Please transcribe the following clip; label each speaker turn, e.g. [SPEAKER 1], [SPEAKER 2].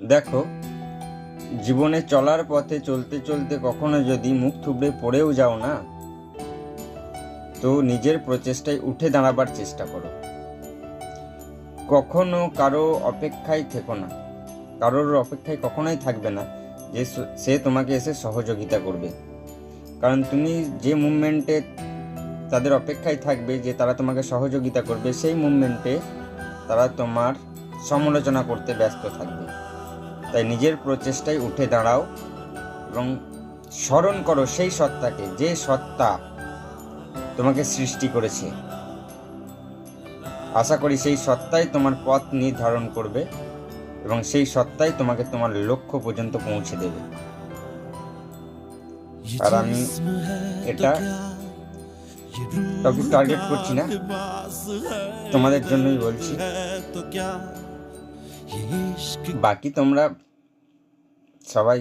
[SPEAKER 1] দেখো, জীবনে চলার পথে চলতে চলতে কখনো যদি মুখ থুবড়ে পড়েও যাও না, তো নিজের প্রচেষ্টায় উঠে দাঁড়াবার চেষ্টা করো। কখনো কারও অপেক্ষায় থেকো না। কারোর অপেক্ষায় কখনোই থাকবে না যে সে তোমাকে এসে সহযোগিতা করবে। কারণ তুমি যে মুভমেন্টে তাদের অপেক্ষায় থাকবে যে তারা তোমাকে সহযোগিতা করবে, সেই মুভমেন্টে তারা তোমার সমালোচনা করতে ব্যস্ত থাকবে। তাই নিজের প্রচেষ্টায় উঠে দাঁড়াও এবং স্মরণ করো সেই সত্তাকে, যে সত্তা তোমাকে সৃষ্টি করেছে আশা করি সেই সত্তাই তোমার পথ নির্ধারণ করবে এবং সেই সত্তাই তোমাকে তোমার লক্ষ্য পর্যন্ত পৌঁছে দেবে
[SPEAKER 2] আর
[SPEAKER 1] আমি এটা কাউকে টার্গেট করছি না। তোমাদের জন্যই।
[SPEAKER 2] বলছি
[SPEAKER 1] বাকি তোমরা সবাই